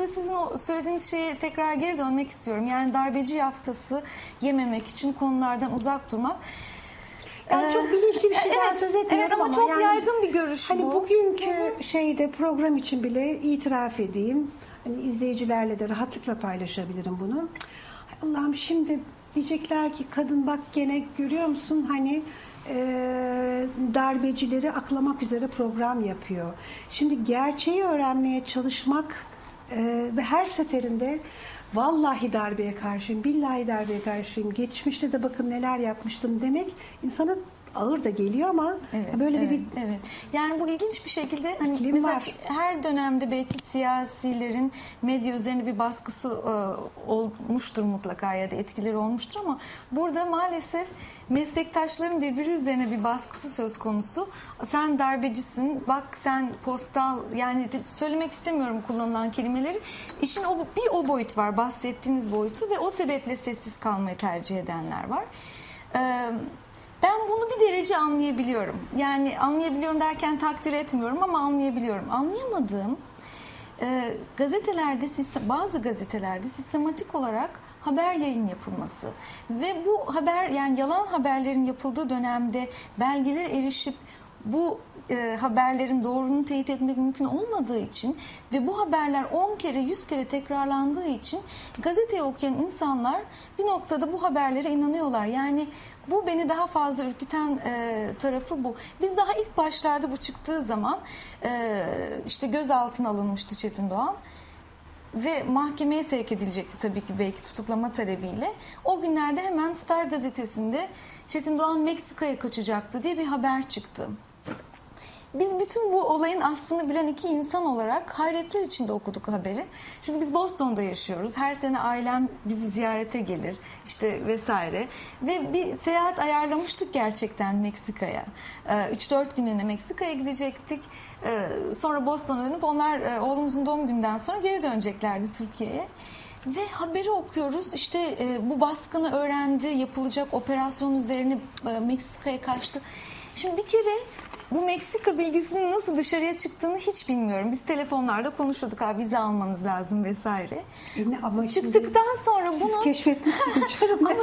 burada sizin o söylediğiniz şeye tekrar geri dönmek istiyorum. Yani darbeci yaftası yememek için konulardan uzak durmak. Ben Ee, çok bilinçli bir şeyden evet, söz etmiyorum evet, ama ama, çok yani, yaygın bir görüş hani bu. bugünkü şeyde program için bile itiraf edeyim. Hani izleyicilerle de rahatlıkla paylaşabilirim bunu. Allah'ım şimdi diyecekler ki kadın bak gene görüyor musun hani e, darbecileri aklamak üzere program yapıyor. Şimdi gerçeği öğrenmeye çalışmak e, ve her seferinde vallahi darbeye karşıyım, billahi darbeye karşıyım, geçmişte de bakın neler yapmıştım demek insana ağır da geliyor ama böyle evet, de bir evet. Yani bu ilginç bir şekilde hani mesela var. her dönemde belki siyasilerin medya üzerine bir baskısı e, olmuştur mutlaka ya da etkileri olmuştur ama burada maalesef meslektaşların birbiri üzerine bir baskısı söz konusu. Sen darbecisin, bak sen postal yani söylemek istemiyorum kullanılan kelimeleri. İşin o bir o boyut var bahsettiğiniz boyutu ve o sebeple sessiz kalmayı tercih edenler var. Ee, ben bunu bir derece anlayabiliyorum. Yani anlayabiliyorum derken takdir etmiyorum ama anlayabiliyorum. Anlayamadığım e, gazetelerde bazı gazetelerde sistematik olarak haber yayın yapılması ve bu haber yani yalan haberlerin yapıldığı dönemde belgelere erişip bu e, haberlerin doğruluğunu teyit etmek mümkün olmadığı için ve bu haberler 10 kere 100 kere tekrarlandığı için gazeteyi okuyan insanlar bir noktada bu haberlere inanıyorlar. Yani bu beni daha fazla ürküten e, tarafı bu. Biz daha ilk başlarda bu çıktığı zaman e, işte gözaltına alınmıştı Çetin Doğan ve mahkemeye sevk edilecekti tabii ki belki tutuklama talebiyle. O günlerde hemen Star gazetesinde Çetin Doğan Meksika'ya kaçacaktı diye bir haber çıktı. Biz bütün bu olayın aslını bilen iki insan olarak hayretler içinde okuduk haberi. Çünkü biz Boston'da yaşıyoruz. Her sene ailem bizi ziyarete gelir işte vesaire. Ve bir seyahat ayarlamıştık gerçekten Meksika'ya. 3-4 günlüğüne Meksika'ya gidecektik. Ee, Sonra Boston'a dönüp onlar e, oğlumuzun doğum günden sonra geri döneceklerdi Türkiye'ye. Ve haberi okuyoruz işte e, bu baskını öğrendi, yapılacak operasyon üzerine e, Meksika'ya kaçtı. Şimdi bir kere bu Meksika bilgisinin nasıl dışarıya çıktığını hiç bilmiyorum. Biz telefonlarda konuşuyorduk abi vize almanız lazım vesaire. E ama Çıktıktan sonra siz bunu keşfetmişsiniz canım.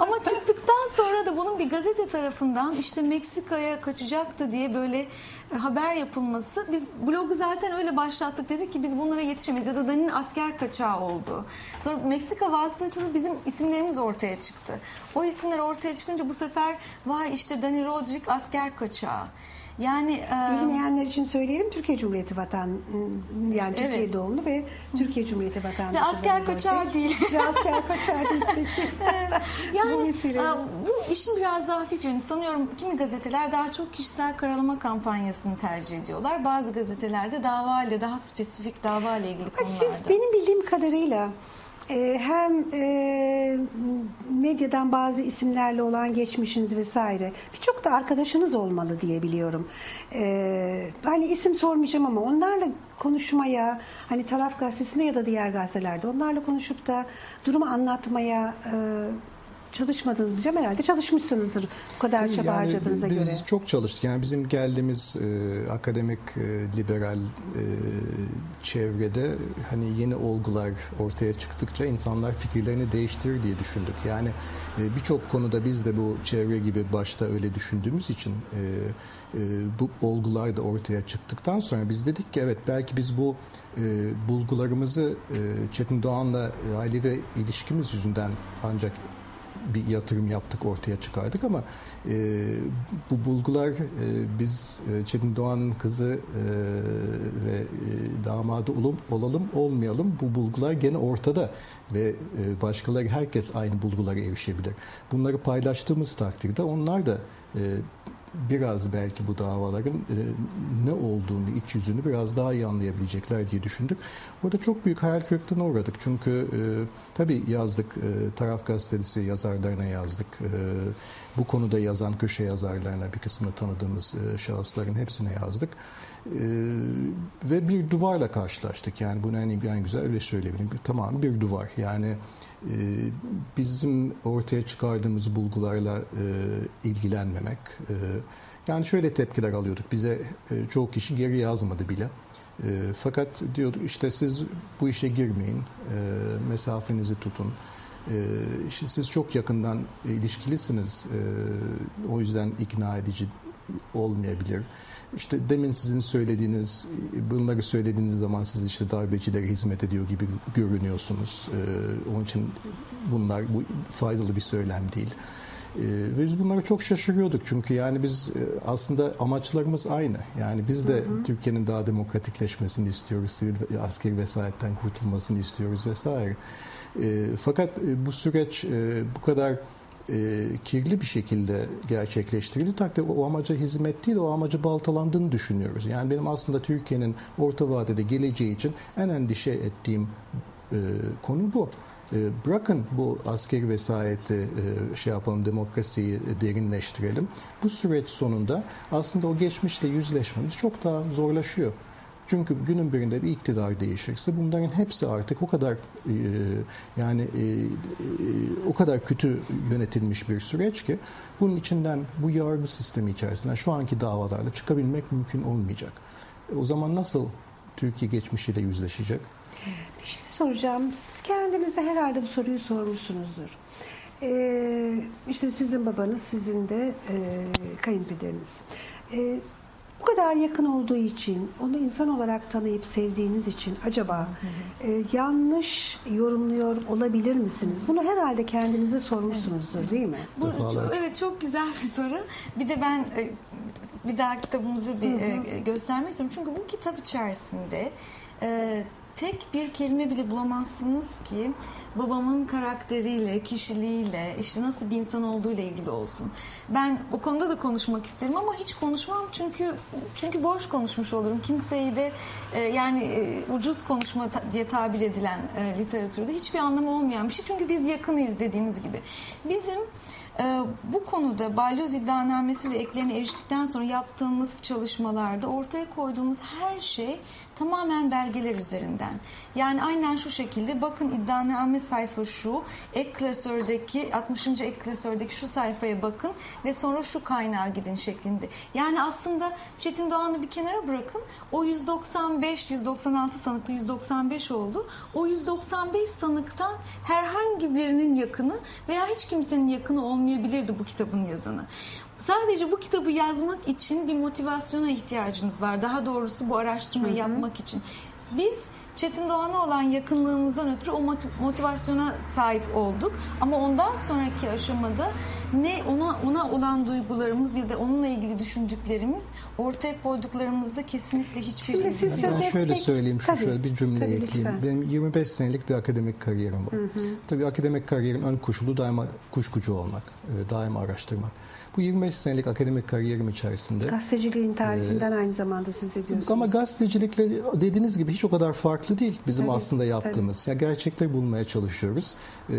ama çıktıktan sonra da bunun bir gazete tarafından işte Meksika'ya kaçacaktı diye böyle e, haber yapılması. Biz blogu zaten öyle başlattık. Dedik ki biz bunlara yetişemeyiz. Ya da Dani'nin asker kaçağı oldu. Sonra Meksika vasıtasıyla bizim isimlerimiz ortaya çıktı. O isimler ortaya çıkınca bu sefer vay işte Dani Rodrik asker kaçağı. Yani e, Bilmeyenler için söyleyelim Türkiye Cumhuriyeti vatan yani Türkiye Evet. doğumlu ve Türkiye Cumhuriyeti vatandaşı. Ve asker kaçağı değil. Ve asker kaçağı değil peki. Yani Bu e, bu işin biraz daha hafif yönü. Sanıyorum kimi gazeteler daha çok kişisel karalama kampanyasını tercih ediyorlar. Bazı gazetelerde dava ile daha spesifik dava ile ilgili konularda. Siz benim bildiğim kadarıyla hem e, medyadan bazı isimlerle olan geçmişiniz vesaire birçok da arkadaşınız olmalı diye biliyorum. E, hani isim sormayacağım ama onlarla konuşmaya hani taraf gazetesinde ya da diğer gazetelerde onlarla konuşup da durumu anlatmaya e, çalışmadınız diyeceğim herhalde çalışmışsınızdır bu kadar çaba Yani harcadığınıza biz göre. çok çalıştık. Yani bizim geldiğimiz e, akademik e, liberal e, çevrede hani yeni olgular ortaya çıktıkça insanlar fikirlerini değiştirir diye düşündük. Yani e, birçok konuda biz de bu çevre gibi başta öyle düşündüğümüz için e, e, bu olgular da ortaya çıktıktan sonra biz dedik ki evet belki biz bu e, bulgularımızı e, Çetin Doğan'la e, ailevi ilişkimiz yüzünden ancak bir yatırım yaptık ortaya çıkardık ama e, bu bulgular e, biz e, Çetin Doğan'ın kızı e, ve e, damadı olalım, olalım olmayalım bu bulgular gene ortada ve e, başkaları herkes aynı bulgulara erişebilir. Bunları paylaştığımız takdirde onlar da e, biraz belki bu davaların e, ne olduğunu, iç yüzünü biraz daha iyi anlayabilecekler diye düşündük. Orada çok büyük hayal kırıklığına uğradık. Çünkü e, tabii yazdık, e, taraf gazetesi yazarlarına yazdık. E, bu konuda yazan köşe yazarlarına bir kısmını tanıdığımız e, şahısların hepsine yazdık. E, ve bir duvarla karşılaştık. Yani bunu en, en güzel öyle söyleyebilirim. Tamam bir duvar. Yani e, bizim ortaya çıkardığımız bulgularla ilgilenmemek. Yani şöyle tepkiler alıyorduk. Bize çoğu kişi geri yazmadı bile. Fakat diyordu işte siz bu işe girmeyin, mesafenizi tutun. E, işte siz çok yakından e, ilişkilisiniz, e, o yüzden ikna edici olmayabilir. İşte demin sizin söylediğiniz, bunları söylediğiniz zaman siz işte darbecilere hizmet ediyor gibi görünüyorsunuz. Ee, onun için bunlar bu faydalı bir söylem değil. Ee, ve biz bunlara çok şaşırıyorduk çünkü yani biz e, aslında amaçlarımız aynı. Yani biz de Türkiye'nin daha demokratikleşmesini istiyoruz, sivil askeri vesayetten kurtulmasını istiyoruz vesaire. Ee, fakat e, bu süreç e, bu kadar e, kirli bir şekilde gerçekleştirildi takdirde o amaca hizmet değil, o amacı baltalandığını düşünüyoruz. Yani benim aslında Türkiye'nin orta vadede geleceği için en endişe ettiğim konu bu. Bırakın bu askeri vesayeti şey yapalım, demokrasiyi derinleştirelim. Bu süreç sonunda aslında o geçmişle yüzleşmemiz çok daha zorlaşıyor. Çünkü günün birinde bir iktidar değişirse bunların hepsi artık o kadar e, yani e, e, o kadar kötü yönetilmiş bir süreç ki bunun içinden bu yargı sistemi içerisinden şu anki davalarla çıkabilmek mümkün olmayacak. E, o zaman nasıl Türkiye geçmişiyle yüzleşecek? Bir şey soracağım. Siz kendinize herhalde bu soruyu sormuşsunuzdur. Ee, işte sizin babanız, sizin de e, kayınpederiniz. Ee, bu kadar yakın olduğu için, onu insan olarak tanıyıp sevdiğiniz için acaba e, yanlış yorumluyor olabilir misiniz? Bunu herhalde kendinize sormuşsunuzdur değil mi? Bu, çok- evet çok güzel bir soru. Bir de ben e, bir daha kitabımızı bir e, göstermek istiyorum. Çünkü bu kitap içerisinde e, tek bir kelime bile bulamazsınız ki babamın karakteriyle, kişiliğiyle, işte nasıl bir insan olduğu ile ilgili olsun. Ben o konuda da konuşmak isterim ama hiç konuşmam çünkü çünkü boş konuşmuş olurum. Kimseyi de e, yani e, ucuz konuşma diye tabir edilen e, literatürde hiçbir anlamı olmayan bir şey. Çünkü biz yakınıyız dediğiniz gibi. Bizim ee, bu konuda balyoz iddianamesi ve eklerine eriştikten sonra yaptığımız çalışmalarda ortaya koyduğumuz her şey tamamen belgeler üzerinden. Yani aynen şu şekilde bakın iddianame sayfa şu, ek klasördeki 60. ek klasördeki şu sayfaya bakın ve sonra şu kaynağa gidin şeklinde. Yani aslında Çetin Doğan'ı bir kenara bırakın. O 195, 196 sanıklı 195 oldu. O 195 sanıktan herhangi birinin yakını veya hiç kimsenin yakını olmayabilirdi bu kitabın yazanı. Sadece bu kitabı yazmak için bir motivasyona ihtiyacınız var. Daha doğrusu bu araştırmayı yapmak için. Biz Çetin Doğan'a olan yakınlığımızdan ötürü o motiv- motivasyona sahip olduk. Ama ondan sonraki aşamada ne ona ona olan duygularımız ya da onunla ilgili düşündüklerimiz ortaya koyduklarımızda kesinlikle hiçbir Şimdi siz söz. Ben şöyle etmek- söyleyeyim, şu Tabii, şöyle bir cümle tabii, ekleyeyim. lütfen. Benim 25 senelik bir akademik kariyerim var. Tabii akademik kariyerin ön koşulu daima kuşkucu olmak, e, daima araştırmak. Bu 25 senelik akademik kariyerim içerisinde Gazeteciliğin tarifinden aynı zamanda söz ediyorsunuz. ama gazetecilikle dediğiniz gibi hiç o kadar farklı değil bizim Tabii, aslında yaptığımız. Ya gerçekleri bulmaya çalışıyoruz. Ee,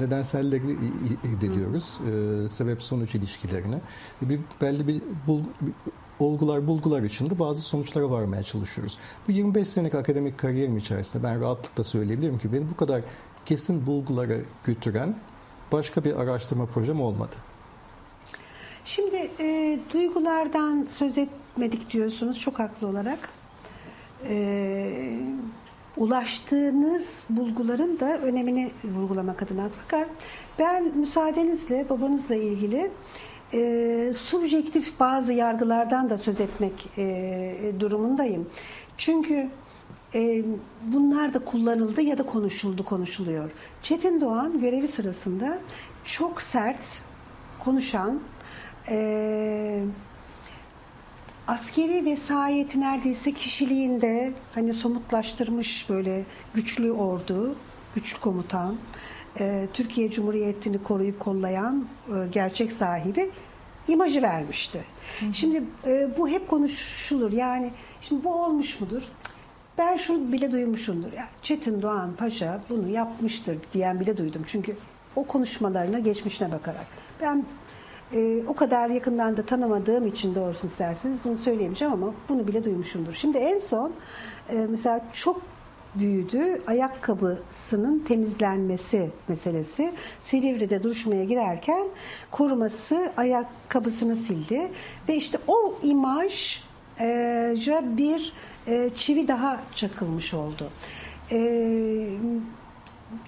nedenselleri irdeliyoruz. Ee, sebep sonuç ilişkilerini. E, Bir belli bir, bul, bir olgular bulgular içinde bazı sonuçlara varmaya çalışıyoruz. Bu 25 senelik akademik kariyerim içerisinde ben rahatlıkla söyleyebilirim ki beni bu kadar kesin bulgulara götüren başka bir araştırma projem olmadı. Şimdi e, duygulardan söz etmedik diyorsunuz çok haklı olarak. E, ulaştığınız bulguların da önemini vurgulamak adına. Fakat ben müsaadenizle babanızla ilgili e, subjektif bazı yargılardan da söz etmek e, durumundayım. Çünkü e, bunlar da kullanıldı ya da konuşuldu, konuşuluyor. Çetin Doğan görevi sırasında çok sert konuşan, e, askeri vesayeti neredeyse kişiliğinde hani somutlaştırmış böyle güçlü ordu, güçlü komutan, e, Türkiye Cumhuriyeti'ni koruyup kollayan e, gerçek sahibi imajı vermişti. Şimdi e, bu hep konuşulur. Yani şimdi bu olmuş mudur? Ben şunu bile duymuşumdur. Ya Çetin Doğan Paşa bunu yapmıştır diyen bile duydum. Çünkü o konuşmalarına, geçmişine bakarak. Ben e, o kadar yakından da tanımadığım için doğrusunu isterseniz bunu söyleyemeyeceğim ama bunu bile duymuşumdur. Şimdi en son e, mesela çok büyüdü. Ayakkabısının temizlenmesi meselesi. Silivri'de duruşmaya girerken koruması ayakkabısını sildi. Ve işte o imaj e, bir e, çivi daha çakılmış oldu. E,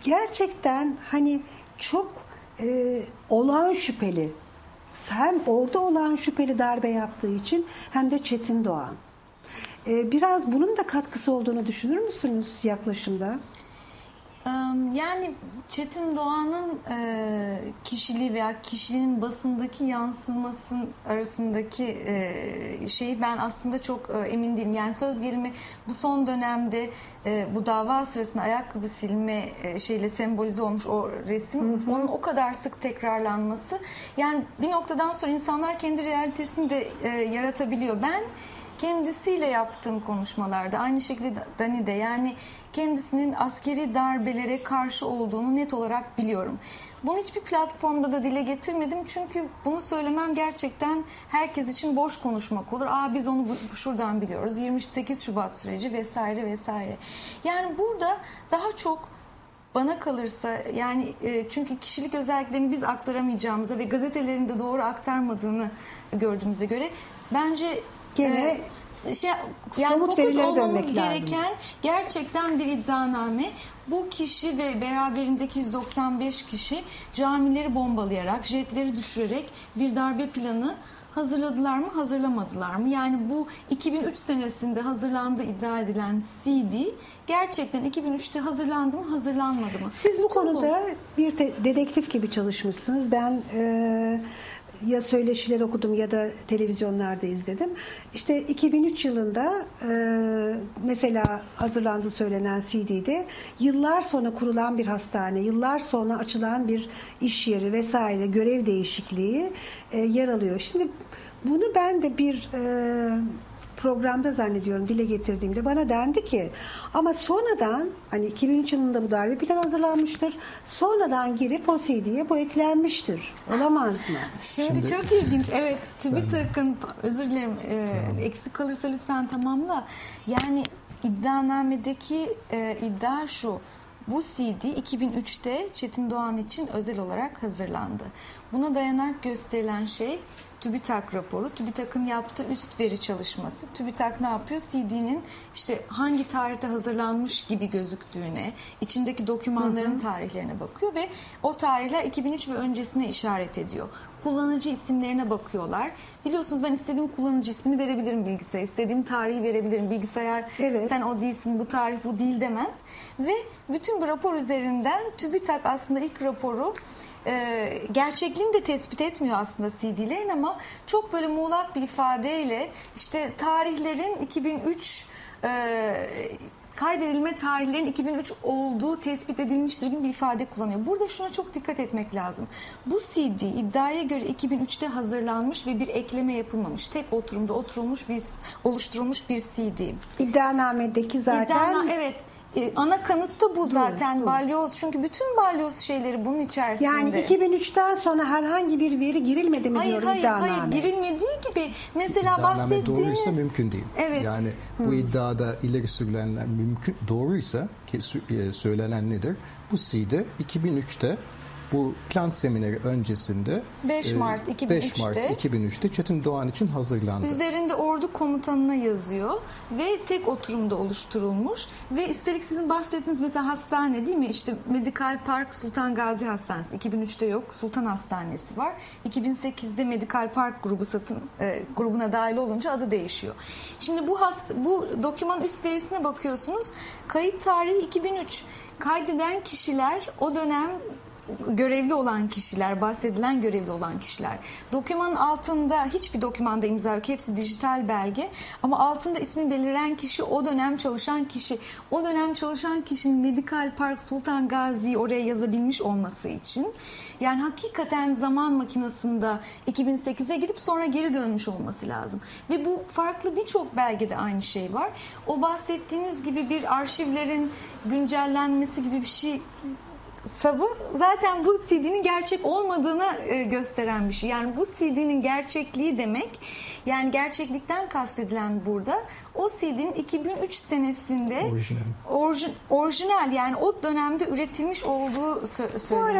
gerçekten hani çok e, olağan şüpheli hem orada olan şüpheli darbe yaptığı için hem de Çetin Doğan. E, biraz bunun da katkısı olduğunu düşünür müsünüz yaklaşımda? Yani Çetin Doğan'ın eee, kişiliği veya kişiliğinin basındaki yansımasının arasındaki eee, şeyi ben aslında çok eee, emin değilim. Yani söz gelimi bu son dönemde bu dava sırasında ayakkabı silme şeyle sembolize olmuş o resim onun o kadar sık tekrarlanması yani bir noktadan sonra insanlar kendi realitesini de yaratabiliyor. Ben kendisiyle yaptığım konuşmalarda aynı şekilde Dani de yani kendisinin askeri darbelere karşı olduğunu net olarak biliyorum. Bunu hiçbir platformda da dile getirmedim çünkü bunu söylemem gerçekten herkes için boş konuşmak olur. Aa biz onu bu- şuradan biliyoruz. 28 Şubat süreci vesaire vesaire. Yani burada daha çok bana kalırsa yani e, çünkü kişilik özelliklerini biz aktaramayacağımıza ve gazetelerin de doğru aktarmadığını gördüğümüze göre bence Gene e, şey yani somut verilere dönmek lazım. gereken gerçekten bir iddianame. Bu kişi ve beraberindeki 195 kişi camileri bombalayarak, jetleri düşürerek bir darbe planı hazırladılar mı, hazırlamadılar mı? Yani bu 2003 senesinde hazırlandığı iddia edilen CD gerçekten 2003'te hazırlandı mı, hazırlanmadı mı? Siz bu Bütün konuda bir te- dedektif gibi çalışmışsınız. Ben e, ya söyleşiler okudum ya da televizyonlarda izledim. İşte 2003 yılında e, mesela hazırlandığı söylenen CD'de yıllar sonra kurulan bir hastane, yıllar sonra açılan bir iş yeri vesaire görev değişikliği e, yer alıyor. Şimdi bunu ben de bir e, programda zannediyorum dile getirdiğimde bana dendi ki ama sonradan hani 2003 yılında bu darbe plan hazırlanmıştır. Sonradan girip o CD'ye bu eklenmiştir. Olamaz mı? Şimdi, Şimdi- çok ilginç. Evet, TÜBİTAK'ın özür dilerim e, eksik kalırsa lütfen tamamla. Yani iddianamedeki e, iddia şu. Bu CD 2003'te Çetin Doğan için özel olarak hazırlandı. Buna dayanak gösterilen şey TÜBİTAK raporu. TÜBİTAK'ın yaptığı üst veri çalışması. TÜBİTAK ne yapıyor? CD'nin işte hangi tarihte hazırlanmış gibi gözüktüğüne, içindeki dokümanların tarihlerine bakıyor ve o tarihler 2003 ve öncesine işaret ediyor. Kullanıcı isimlerine bakıyorlar. Biliyorsunuz ben istediğim kullanıcı ismini verebilirim bilgisayar. istediğim tarihi verebilirim. Bilgisayar Evet. sen o değilsin, bu tarih bu değil demez. Ve bütün bu rapor üzerinden TÜBİTAK aslında ilk raporu e, gerçekliğini de tespit etmiyor aslında CD'lerin ama çok böyle muğlak bir ifadeyle işte tarihlerin 2003 e, kaydedilme tarihlerin 2003 olduğu tespit edilmiştir gibi bir ifade kullanıyor. Burada şuna çok dikkat etmek lazım. Bu CD iddiaya göre 2003'te hazırlanmış ve bir ekleme yapılmamış. Tek oturumda oturulmuş bir oluşturulmuş bir CD. İddianamedeki zaten İddiana, evet. E, ana kanıt da bu zaten dur. balyoz. Çünkü bütün balyoz şeyleri bunun içerisinde. yani 2003'ten sonra herhangi bir veri girilmedi mi Hayır diyor hayır iddianame. hayır girilmediği gibi mesela İddianame bahsettiğiniz doğruysa mümkün değil. Evet. Yani bu iddiada ileri sürülenler mümkün doğruysa ki e, söylenen nedir? Bu CD 2003'te bu plant semineri öncesinde 5 e, Mart 5 Mart 2003'te 2003'te Çetin Doğan için hazırlandı. Üzerinde ordu komutanına yazıyor ve tek oturumda oluşturulmuş ve üstelik sizin bahsettiğiniz mesela hastane değil mi? İşte Medikal Park Sultan Gazi Hastanesi 2003'te yok. Sultan Hastanesi var. 2008'de Medikal Park grubu satın e, grubuna dahil olunca adı değişiyor. Şimdi bu has, bu doküman üst verisine bakıyorsunuz. Kayıt tarihi 2003. Kaydeden kişiler o dönem görevli olan kişiler, bahsedilen görevli olan kişiler. Dokümanın altında hiçbir dokümanda imza yok. Hepsi dijital belge. Ama altında ismi beliren kişi o dönem çalışan kişi. O dönem çalışan kişinin Medikal Park Sultan Gazi'yi oraya yazabilmiş olması için yani hakikaten zaman makinesinde 2008'e gidip sonra geri dönmüş olması lazım. Ve bu farklı birçok belgede aynı şey var. O bahsettiğiniz gibi bir arşivlerin güncellenmesi gibi bir şey savı zaten bu CD'nin gerçek olmadığını e, gösteren bir şey. Yani bu CD'nin gerçekliği demek yani gerçeklikten kastedilen burada o CD'nin 2003 senesinde Orijinal. orji- orijinal yani o dönemde üretilmiş olduğu sö- söyleniyor.